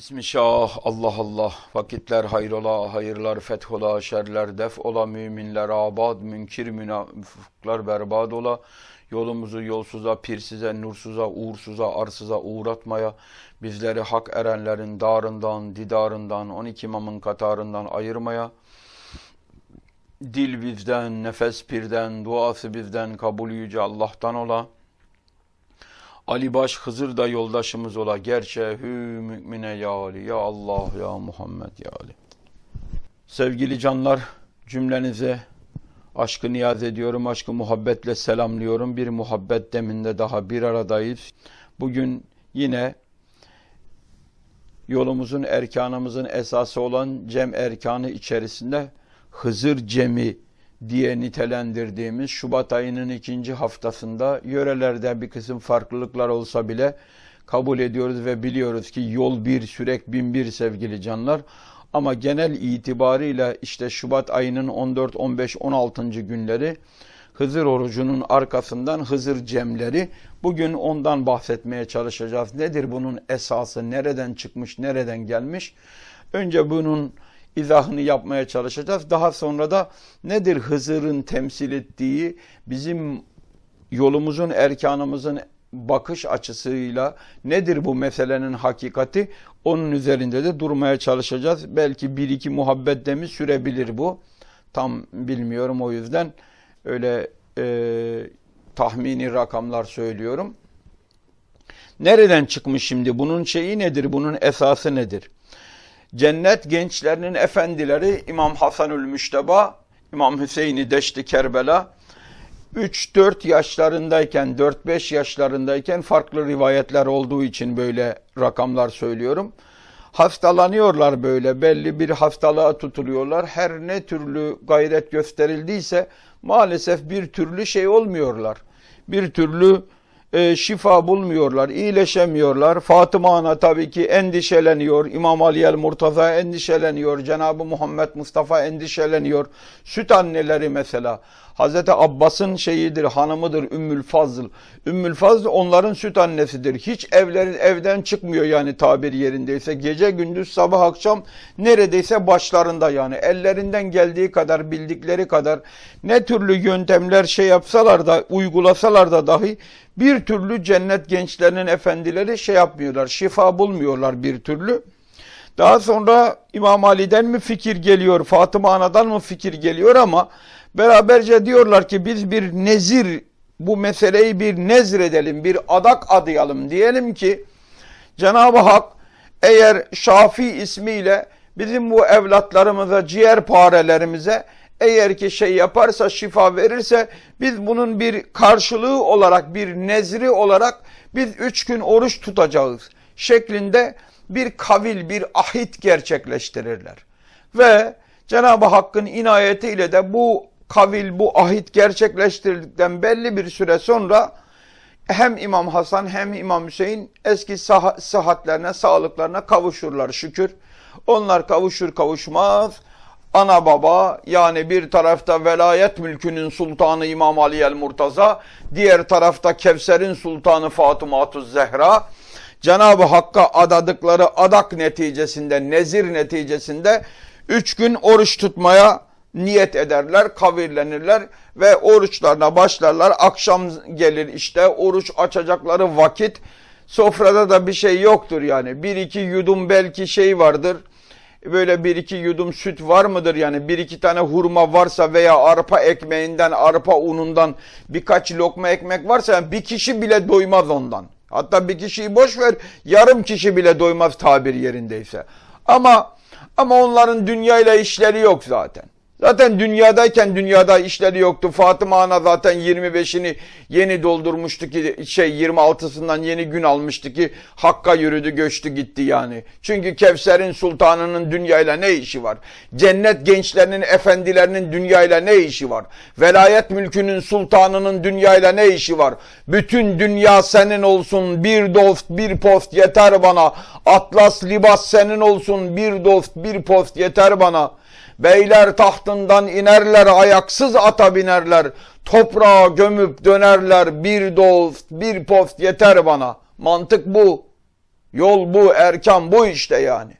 Bismillah, Allah Allah, vakitler hayrola, hayırlar fethola, şerler def ola, müminler abad, münkir münafıklar berbat ola, yolumuzu yolsuza, pirsize, nursuza, uğursuza, arsıza uğratmaya, bizleri hak erenlerin darından, didarından, 12 imamın katarından ayırmaya, dil bizden, nefes pirden, duası bizden, kabul yüce Allah'tan ola, Ali Baş Hızır da yoldaşımız ola. Gerçe hü mümine ya Ali. Ya Allah ya Muhammed ya Ali. Sevgili canlar cümlenize aşkı niyaz ediyorum. Aşkı muhabbetle selamlıyorum. Bir muhabbet deminde daha bir aradayız. Bugün yine yolumuzun erkanımızın esası olan cem erkanı içerisinde Hızır cemi diye nitelendirdiğimiz Şubat ayının ikinci haftasında yörelerde bir kısım farklılıklar olsa bile kabul ediyoruz ve biliyoruz ki yol bir sürek bin bir sevgili canlar. Ama genel itibarıyla işte Şubat ayının 14, 15, 16. günleri Hızır orucunun arkasından Hızır cemleri. Bugün ondan bahsetmeye çalışacağız. Nedir bunun esası? Nereden çıkmış? Nereden gelmiş? Önce bunun izahını yapmaya çalışacağız. Daha sonra da nedir Hızır'ın temsil ettiği bizim yolumuzun, erkanımızın bakış açısıyla nedir bu meselenin hakikati? Onun üzerinde de durmaya çalışacağız. Belki bir iki muhabbet demi sürebilir bu. Tam bilmiyorum o yüzden öyle e, tahmini rakamlar söylüyorum. Nereden çıkmış şimdi? Bunun şeyi nedir? Bunun esası nedir? Cennet gençlerinin efendileri İmam Hasanül Müşteba, İmam Hüseyin'i Deşti Kerbela 3-4 yaşlarındayken, 4-5 yaşlarındayken farklı rivayetler olduğu için böyle rakamlar söylüyorum. Hastalanıyorlar böyle, belli bir hastalığa tutuluyorlar. Her ne türlü gayret gösterildiyse maalesef bir türlü şey olmuyorlar. Bir türlü e, şifa bulmuyorlar, iyileşemiyorlar. Fatıma Ana tabii ki endişeleniyor. İmam Ali el Murtaza endişeleniyor. Cenab-ı Muhammed Mustafa endişeleniyor. Süt anneleri mesela. Hazreti Abbas'ın şeyidir, hanımıdır Ümmül Fazıl. Ümmül Fazıl onların süt annesidir. Hiç evlerin evden çıkmıyor yani tabir yerindeyse. Gece gündüz sabah akşam neredeyse başlarında yani. Ellerinden geldiği kadar bildikleri kadar ne türlü yöntemler şey yapsalar da uygulasalar da dahi bir türlü cennet gençlerinin efendileri şey yapmıyorlar. Şifa bulmuyorlar bir türlü. Daha sonra İmam Ali'den mi fikir geliyor, Fatıma Ana'dan mı fikir geliyor ama beraberce diyorlar ki biz bir nezir, bu meseleyi bir nezredelim, bir adak adayalım. Diyelim ki Cenab-ı Hak eğer Şafi ismiyle bizim bu evlatlarımıza, ciğer parelerimize eğer ki şey yaparsa, şifa verirse biz bunun bir karşılığı olarak, bir nezri olarak biz üç gün oruç tutacağız şeklinde bir kavil, bir ahit gerçekleştirirler. Ve Cenab-ı Hakk'ın inayetiyle de bu kavil, bu ahit gerçekleştirildikten belli bir süre sonra hem İmam Hasan hem İmam Hüseyin eski sah sıhhatlerine, sağlıklarına kavuşurlar şükür. Onlar kavuşur kavuşmaz ana baba yani bir tarafta velayet mülkünün sultanı İmam Ali el Murtaza, diğer tarafta Kevser'in sultanı Fatıma Zehra, Cenab-ı Hakk'a adadıkları adak neticesinde, nezir neticesinde üç gün oruç tutmaya niyet ederler, kavirlenirler ve oruçlarına başlarlar. Akşam gelir işte oruç açacakları vakit sofrada da bir şey yoktur yani. Bir iki yudum belki şey vardır böyle bir iki yudum süt var mıdır yani bir iki tane hurma varsa veya arpa ekmeğinden arpa unundan birkaç lokma ekmek varsa yani bir kişi bile doymaz ondan. Hatta bir kişiyi boş ver yarım kişi bile doymaz tabir yerindeyse. Ama ama onların dünyayla işleri yok zaten. Zaten dünyadayken dünyada işleri yoktu. Fatıma Ana zaten 25'ini yeni doldurmuştu ki şey 26'sından yeni gün almıştı ki Hakk'a yürüdü göçtü gitti yani. Çünkü Kevser'in sultanının dünyayla ne işi var? Cennet gençlerinin efendilerinin dünyayla ne işi var? Velayet mülkünün sultanının dünyayla ne işi var? Bütün dünya senin olsun bir dost bir post yeter bana. Atlas libas senin olsun bir dost bir post yeter bana. Beyler tahtından inerler, ayaksız ata binerler. Toprağa gömüp dönerler, bir dost, bir post yeter bana. Mantık bu. Yol bu, erkan bu işte yani.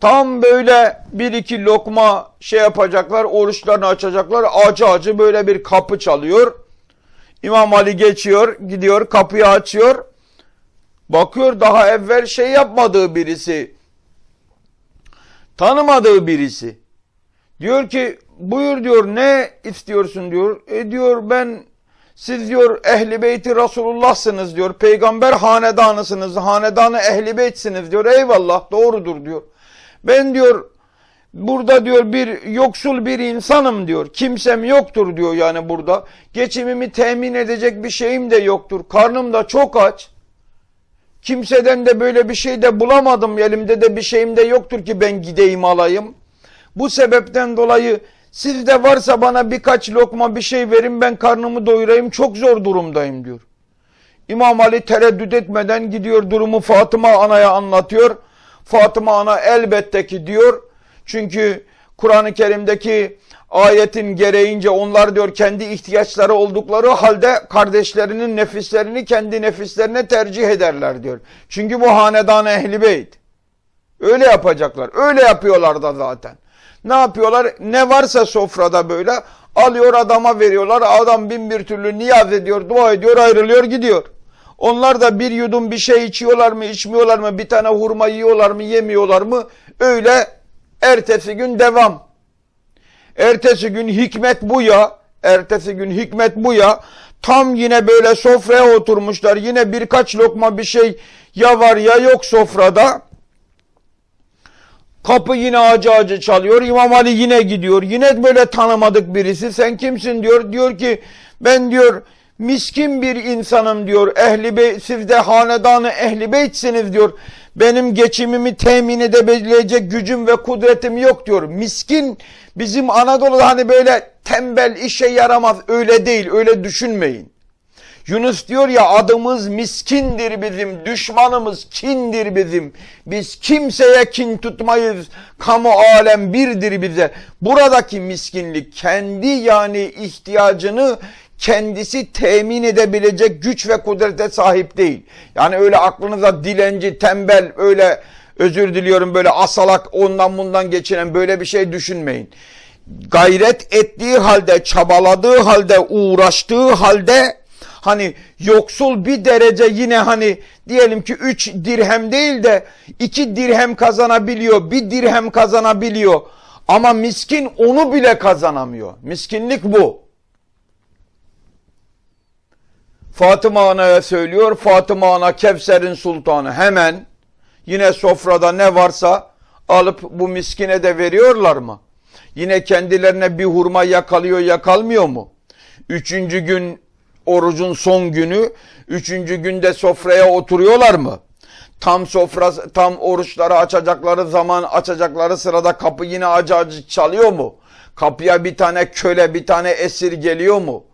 Tam böyle bir iki lokma şey yapacaklar, oruçlarını açacaklar. Acı acı böyle bir kapı çalıyor. İmam Ali geçiyor, gidiyor, kapıyı açıyor. Bakıyor daha evvel şey yapmadığı birisi. Tanımadığı birisi. Diyor ki buyur diyor ne istiyorsun diyor. E diyor ben siz diyor ehli beyti Resulullah'sınız diyor. Peygamber hanedanısınız. Hanedanı ehli beytsiniz diyor. Eyvallah doğrudur diyor. Ben diyor burada diyor bir yoksul bir insanım diyor. Kimsem yoktur diyor yani burada. Geçimimi temin edecek bir şeyim de yoktur. Karnım da çok aç. Kimseden de böyle bir şey de bulamadım. Elimde de bir şeyim de yoktur ki ben gideyim alayım. Bu sebepten dolayı sizde varsa bana birkaç lokma bir şey verin ben karnımı doyurayım çok zor durumdayım diyor. İmam Ali tereddüt etmeden gidiyor durumu Fatıma Ana'ya anlatıyor. Fatıma Ana elbette ki diyor. Çünkü Kur'an-ı Kerim'deki ayetin gereğince onlar diyor kendi ihtiyaçları oldukları halde kardeşlerinin nefislerini kendi nefislerine tercih ederler diyor. Çünkü bu hanedan ehli beyt. Öyle yapacaklar. Öyle yapıyorlar da zaten. Ne yapıyorlar? Ne varsa sofrada böyle alıyor adama veriyorlar. Adam bin bir türlü niyaz ediyor, dua ediyor, ayrılıyor gidiyor. Onlar da bir yudum bir şey içiyorlar mı, içmiyorlar mı, bir tane hurma yiyorlar mı, yemiyorlar mı? Öyle ertesi gün devam. Ertesi gün hikmet bu ya. Ertesi gün hikmet bu ya. Tam yine böyle sofraya oturmuşlar. Yine birkaç lokma bir şey ya var ya yok sofrada. Kapı yine acı acı çalıyor. İmam Ali yine gidiyor. Yine böyle tanımadık birisi. Sen kimsin diyor. Diyor ki ben diyor miskin bir insanım diyor. Ehli beyt, siz de hanedanı ehli beytsiniz diyor. Benim geçimimi temin edebilecek gücüm ve kudretim yok diyor. Miskin bizim Anadolu'da hani böyle tembel işe yaramaz öyle değil öyle düşünmeyin. Yunus diyor ya adımız miskindir bizim, düşmanımız kindir bizim. Biz kimseye kin tutmayız, kamu alem birdir bize. Buradaki miskinlik kendi yani ihtiyacını kendisi temin edebilecek güç ve kudrete sahip değil. Yani öyle aklınıza dilenci, tembel, öyle özür diliyorum böyle asalak ondan bundan geçinen böyle bir şey düşünmeyin. Gayret ettiği halde, çabaladığı halde, uğraştığı halde hani yoksul bir derece yine hani diyelim ki 3 dirhem değil de 2 dirhem kazanabiliyor, bir dirhem kazanabiliyor. Ama miskin onu bile kazanamıyor. Miskinlik bu. Fatıma Ana'ya söylüyor. Fatıma Ana Kevser'in sultanı hemen yine sofrada ne varsa alıp bu miskine de veriyorlar mı? Yine kendilerine bir hurma yakalıyor yakalmıyor mu? Üçüncü gün orucun son günü, üçüncü günde sofraya oturuyorlar mı? Tam sofra, tam oruçları açacakları zaman açacakları sırada kapı yine acı acı çalıyor mu? Kapıya bir tane köle, bir tane esir geliyor mu?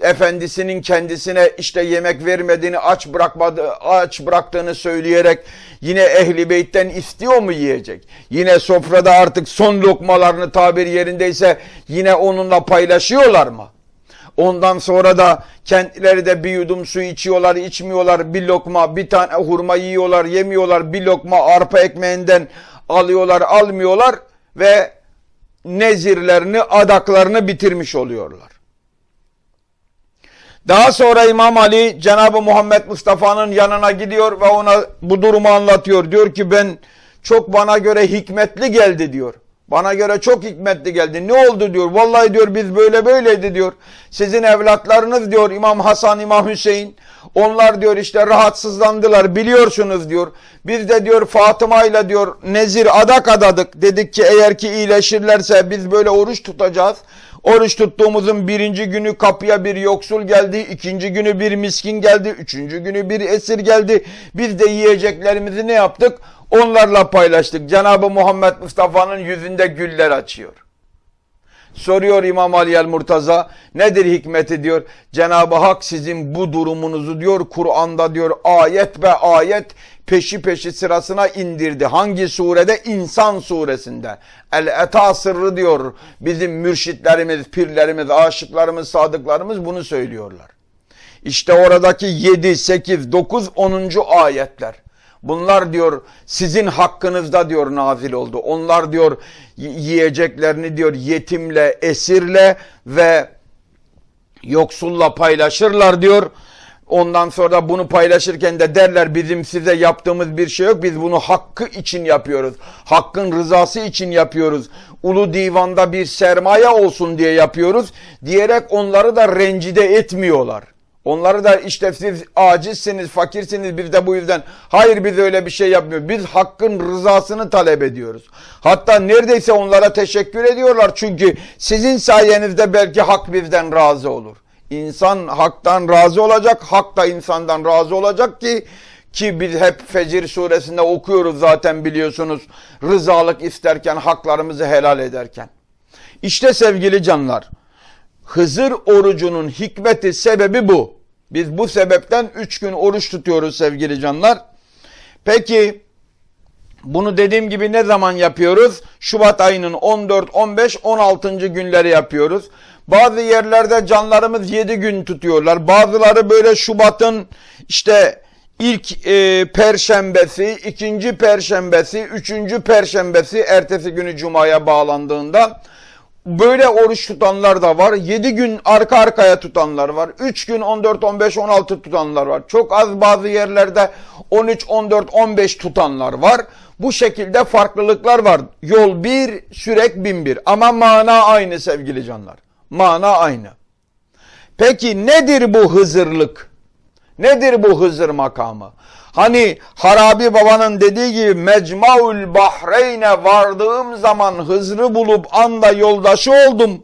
Efendisinin kendisine işte yemek vermediğini, aç bırakmadı, aç bıraktığını söyleyerek yine ehli beytten istiyor mu yiyecek? Yine sofrada artık son lokmalarını tabir yerindeyse yine onunla paylaşıyorlar mı? Ondan sonra da kendileri de bir yudum su içiyorlar, içmiyorlar. Bir lokma, bir tane hurma yiyorlar, yemiyorlar. Bir lokma arpa ekmeğinden alıyorlar, almıyorlar ve nezirlerini, adaklarını bitirmiş oluyorlar. Daha sonra İmam Ali Cenab-ı Muhammed Mustafa'nın yanına gidiyor ve ona bu durumu anlatıyor. Diyor ki ben çok bana göre hikmetli geldi diyor. Bana göre çok hikmetli geldi. Ne oldu diyor. Vallahi diyor biz böyle böyleydi diyor. Sizin evlatlarınız diyor İmam Hasan, İmam Hüseyin. Onlar diyor işte rahatsızlandılar biliyorsunuz diyor. Biz de diyor Fatıma ile diyor nezir adak adadık. Dedik ki eğer ki iyileşirlerse biz böyle oruç tutacağız. Oruç tuttuğumuzun birinci günü kapıya bir yoksul geldi. ikinci günü bir miskin geldi. Üçüncü günü bir esir geldi. Biz de yiyeceklerimizi ne yaptık? Onlarla paylaştık. Cenab-ı Muhammed Mustafa'nın yüzünde güller açıyor. Soruyor İmam Ali el Murtaza nedir hikmeti diyor. Cenab-ı Hak sizin bu durumunuzu diyor Kur'an'da diyor ayet ve ayet peşi peşi sırasına indirdi. Hangi surede? İnsan suresinde. El-Eta sırrı diyor bizim mürşitlerimiz, pirlerimiz, aşıklarımız, sadıklarımız bunu söylüyorlar. İşte oradaki 7, 8, 9, 10. ayetler. Bunlar diyor sizin hakkınızda diyor nazil oldu. Onlar diyor yiyeceklerini diyor yetimle, esirle ve yoksulla paylaşırlar diyor. Ondan sonra bunu paylaşırken de derler bizim size yaptığımız bir şey yok. Biz bunu hakkı için yapıyoruz. Hakkın rızası için yapıyoruz. Ulu divanda bir sermaye olsun diye yapıyoruz. Diyerek onları da rencide etmiyorlar. Onları da işte siz acizsiniz, fakirsiniz biz de bu yüzden hayır biz öyle bir şey yapmıyoruz. Biz hakkın rızasını talep ediyoruz. Hatta neredeyse onlara teşekkür ediyorlar çünkü sizin sayenizde belki hak bizden razı olur. İnsan haktan razı olacak, hak da insandan razı olacak ki ki biz hep Fecir suresinde okuyoruz zaten biliyorsunuz. Rızalık isterken, haklarımızı helal ederken. İşte sevgili canlar, Hızır orucunun hikmeti sebebi bu. Biz bu sebepten 3 gün oruç tutuyoruz sevgili canlar. Peki bunu dediğim gibi ne zaman yapıyoruz? Şubat ayının 14, 15, 16. günleri yapıyoruz. Bazı yerlerde canlarımız 7 gün tutuyorlar. Bazıları böyle Şubat'ın işte ilk e, perşembesi, ikinci perşembesi, üçüncü perşembesi ertesi günü cumaya bağlandığında böyle oruç tutanlar da var. 7 gün arka arkaya tutanlar var. 3 gün 14, 15, 16 tutanlar var. Çok az bazı yerlerde 13, 14, 15 tutanlar var. Bu şekilde farklılıklar var. Yol bir, sürek bin bir. Ama mana aynı sevgili canlar. Mana aynı. Peki nedir bu hızırlık? Nedir bu Hızır makamı? Hani Harabi Baba'nın dediği gibi Mecmaul Bahreyne vardığım zaman Hızır'ı bulup anda yoldaşı oldum.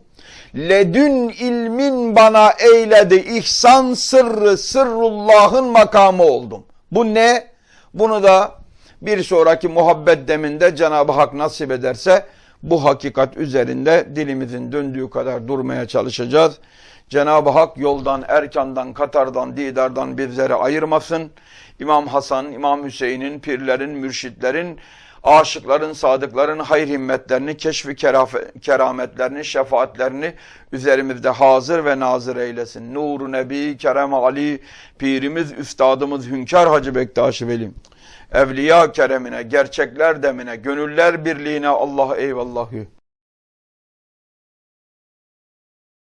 Ledün ilmin bana eyledi ihsan sırrı sırrullah'ın makamı oldum. Bu ne? Bunu da bir sonraki muhabbet deminde Cenab-ı Hak nasip ederse bu hakikat üzerinde dilimizin döndüğü kadar durmaya çalışacağız. Cenab-ı Hak yoldan, erkandan, katardan, didardan bizleri ayırmasın. İmam Hasan, İmam Hüseyin'in, pirlerin, mürşitlerin, aşıkların, sadıkların hayır himmetlerini, keşfi kerametlerini, şefaatlerini üzerimizde hazır ve nazır eylesin. Nur-u Nebi, Kerem Ali, pirimiz, üstadımız Hünkar Hacı Bektaş Veli. Evliya keremine, gerçekler demine, gönüller birliğine Allah eyvallahü.